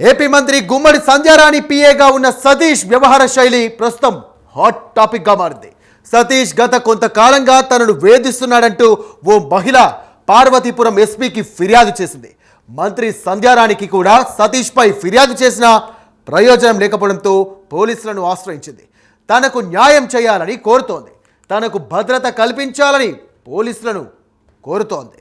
AP మంత్రి గుమ్మడి సంధ్యారాణి పిఏగా ఉన్న సతీష్ వ్యవహార శైలి ప్రస్తుతం హాట్ టాపిక్గా మారింది. సతీష్ గత కొంతకాలంగా తనను వేధిస్తున్నాడంటూ ఓ మహిళ పార్వతీపురం ఎస్పీకి ఫిర్యాదు చేసింది. మంత్రి సంధ్యారాణికి కూడా సతీష్పై ఫిర్యాదు చేసిన ప్రయోజనం లేకపోవడంతో పోలీసులను ఆశ్రయించింది. తనకు న్యాయం చేయాలని కోరుతోంది. తనకు భద్రత కల్పించాలని పోలీసులను కోరుతోంది.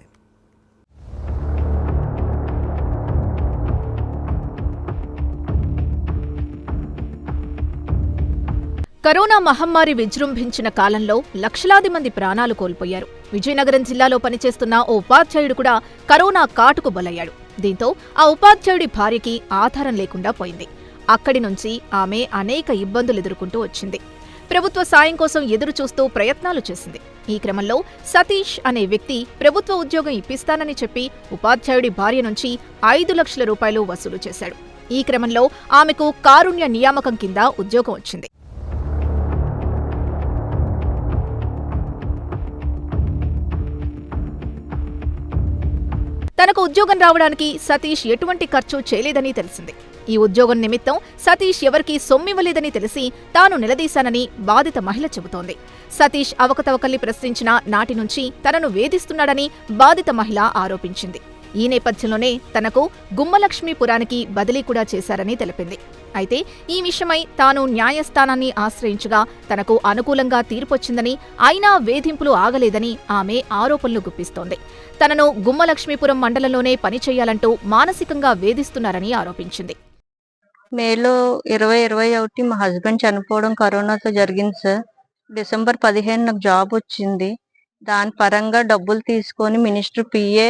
కరోనా మహమ్మారి విజృంభించిన కాలంలో లక్షలాది మంది ప్రాణాలు కోల్పోయారు. విజయనగరం జిల్లాలో పనిచేస్తున్న ఓ ఉపాధ్యాయుడు కూడా కరోనా కాటుకు బలయ్యాడు. దీంతో ఆ ఉపాధ్యాయుడి భార్యకి ఆధారం లేకుండా పోయింది. అక్కడి నుంచి ఆమె అనేక ఇబ్బందులు ఎదుర్కొంటూ వచ్చింది. ప్రభుత్వ సాయం కోసం ఎదురు చూస్తూ ప్రయత్నాలు చేసింది. ఈ క్రమంలో సతీష్ అనే వ్యక్తి ప్రభుత్వ ఉద్యోగం ఇప్పిస్తానని చెప్పి ఉపాధ్యాయుడి భార్య నుంచి ఐదు లక్షల రూపాయలు వసూలు చేశాడు. ఈ క్రమంలో ఆమెకు కారుణ్య నియామకం కింద ఉద్యోగం వచ్చింది. తనకు ఉద్యోగం రావడానికి సతీష్ ఎటువంటి ఖర్చు చేయలేదని తెలిసింది. ఈ ఉద్యోగం నిమిత్తం సతీష్ ఎవరికీ సొమ్మివ్వలేదని తెలిసి తాను నిలదీశానని బాధిత మహిళ చెబుతోంది. సతీష్ అవకతవకల్ని ప్రశ్నించిన నాటి నుంచి తనను వేధిస్తున్నాడని బాధిత మహిళ ఆరోపించింది. ఈ నేపథ్యంలోనే తనకు గుమ్మలక్ష్మీపురానికి బదిలీ కూడా చేశారని తెలిపింది. అయితే ఈ విషయమై తాను న్యాయస్థానాన్ని ఆశ్రయించగా తనకు అనుకూలంగా తీర్పొచ్చిందని అయినా వేధింపులు ఆగలేదని ఆమె ఆరోపణలు గుప్పిస్తోంది. తనను గుమ్మలక్ష్మీపురం మండలంలోనే పనిచేయాలంటూ మానసికంగా వేధిస్తున్నారని ఆరోపించింది. మేలో ఇరవై ఇరవై ఒకటి మా హస్బెండ్ చనిపోవడం కరోనాతో జరిగింది సార్. డిసెంబర్ పదిహేను నాకు జాబ్ వచ్చింది. దాని పరంగా డబ్బులు తీసుకొని మినిస్టర్ పిఏ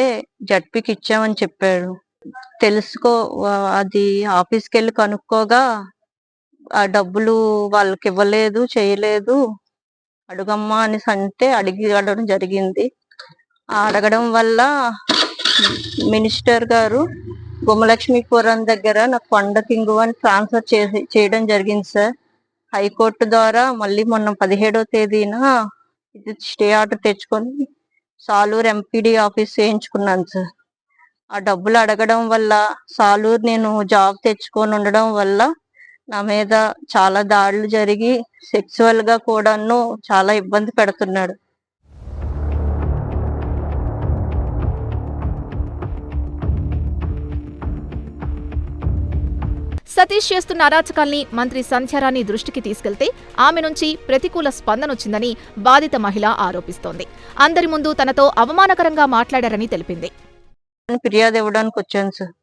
జడ్పీకి ఇచ్చామని చెప్పాడు. తెలుసుకో అది ఆఫీస్కి వెళ్ళి కనుక్కోగా ఆ డబ్బులు వాళ్ళకి ఇవ్వలేదు చేయలేదు అడుగమ్మా అనేసి అంటే అడిగి అడగడం జరిగింది. అడగడం వల్ల మినిస్టర్ గారు గుమలక్ష్మీపురం దగ్గర నాకు కొండ కింగు అని ట్రాన్స్ఫర్ చేసి చేయడం జరిగింది సార్. హైకోర్టు ద్వారా మళ్ళీ మొన్న పదిహేడవ తేదీన స్టే ఆర్డర్ తెచ్చుకొని సాలూరు ఎంపీడీ ఆఫీస్ చేయించుకున్నాను సార్. ఆ డబ్బులు అడగడం వల్ల సాలూరు నేను జాబ్ తెచ్చుకొని ఉండడం వల్ల నా మీద చాలా దాడులు జరిగి సెక్సువల్గా కూడాను చాలా ఇబ్బంది పెడుతున్నాడు. సతీష్ చేస్తున్న అరాచకాల్ని మంత్రి సంధ్యారాణి దృష్టికి తీసుకెళ్తే ఆమె నుంచి ప్రతికూల స్పందనొచ్చిందని బాధిత మహిళ ఆరోపిస్తోంది. అందరి ముందు తనతో అవమానకరంగా మాట్లాడారని తెలిపింది. ఫిర్యాదు ఇవ్వడానికి వచ్చాను సార్.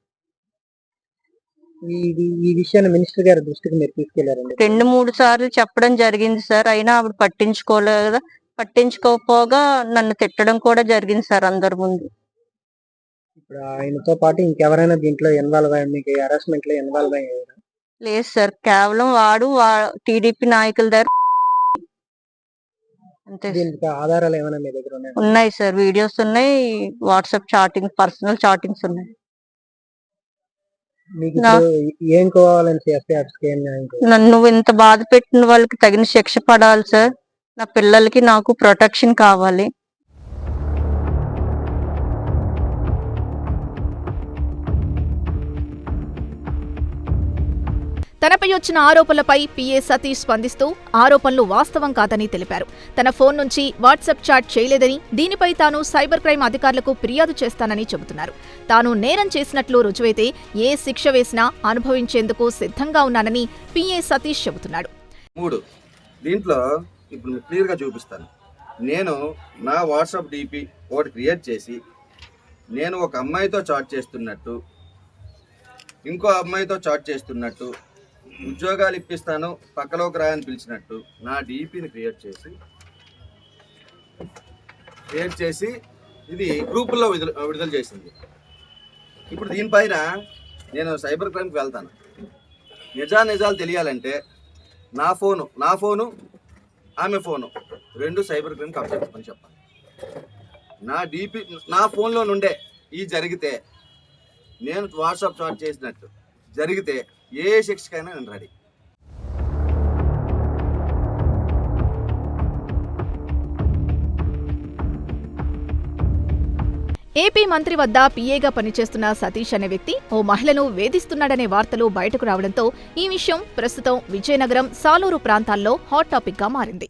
ఈ విషయాన్ని మినిస్టర్ గారి దృష్టికి మీరు తీసుకెళ్ళారండి. రెండు మూడు సార్లు చెప్పడం జరిగింది సార్. అయినా ఆవిడ పట్టించుకోలేదు పట్టించుకోకపోగా నన్ను తిట్టడం కూడా జరిగింది సార్ అందరి ముందు. ఇప్పుడు ఆయనతో పాటు ఇంకెవరైనా దీంట్లో ఇన్వాల్వ్ అయ్యారు? మీకు హెరాస్మెంట్లో ఇన్వాల్వ్ అయ్యారు? లేదు సార్ కేవలం వాడు టీడీపీ నాయకుల దగ్గర అంతే. దీనికి ఆధారాలు ఏమైనా మీ దగ్గర ఉన్నాయి? ఉన్నాయి సార్ వీడియోస్ ఉన్నాయి వాట్సాప్ చాటింగ్ పర్సనల్ చాటింగ్స్ ఉన్నాయి. మీకు ఇప్పుడు ఏం కావాలని ఏం న్యాయం కావాలి? నన్ను ఇంత బాధ పెట్టిన వాళ్ళకి తగిన శిక్ష పడాలి సార్. నా పిల్లలకి నాకు ప్రొటెక్షన్ కావాలి. తనపై వచ్చిన ఆరోపణలపై పీఏ సతీష్ స్పందిస్తూ ఆరోపణలు వాస్తవం కాదని తెలిపారు. తన ఫోన్ నుంచి వాట్సాప్ చాట్ చేయలేదని దీనిపై తాను సైబర్ క్రైమ్ అధికారులకు ఫిర్యాదు చేస్తానని చెబుతున్నారు. తాను నేరం చేసినట్లు రుజువైతే ఏ శిక్ష వేసినా అనుభవించేందుకు సిద్ధంగా ఉన్నానని పీఏ సతీష్ చెబుతున్నాడు. మూడు. దీంట్లో ఇప్పుడు క్లియర్గా చూపిస్తాను. నేను నా వాట్సాప్ డిపి ఒకటి క్రియేట్ చేసి నేను ఒక అమ్మాయితో చాట్ చేస్తున్నట్టు ఇంకో అమ్మాయితో చాట్ చేస్తున్నట్టు ఉద్యోగాలు ఇప్పిస్తాను పక్కలోకి రా పిలిచినట్టు నా డిపిని క్రియేట్ చేసి క్రియేట్ చేసి ఇది గ్రూపుల్లో విడుదల విడుదల చేసింది. ఇప్పుడు దీనిపైన నేను సైబర్ క్రైమ్కి వెళ్తాను. నిజా నిజాలు తెలియాలంటే నా ఫోను నా ఫోను ఆమె ఫోను రెండు సైబర్ క్రైమ్ అప్డేట్ అని చెప్పాలి. నా డిపి నా ఫోన్లో నుండే ఈ జరిగితే నేను వాట్సాప్ చాట్ చేసినట్టు జరిగితే ఏ శిక్షకైనా నేను రెడీ. ఏపీ మంత్రి వద్ద పీఏగా పనిచేస్తున్న సతీష్ అనే వ్యక్తి ఓ మహిళను వేధిస్తున్నాడనే వార్తలు బయటకు రావడంతో ఈ విషయం ప్రస్తుతం విజయనగరం సాలూరు ప్రాంతాల్లో హాట్ టాపిక్గా మారింది.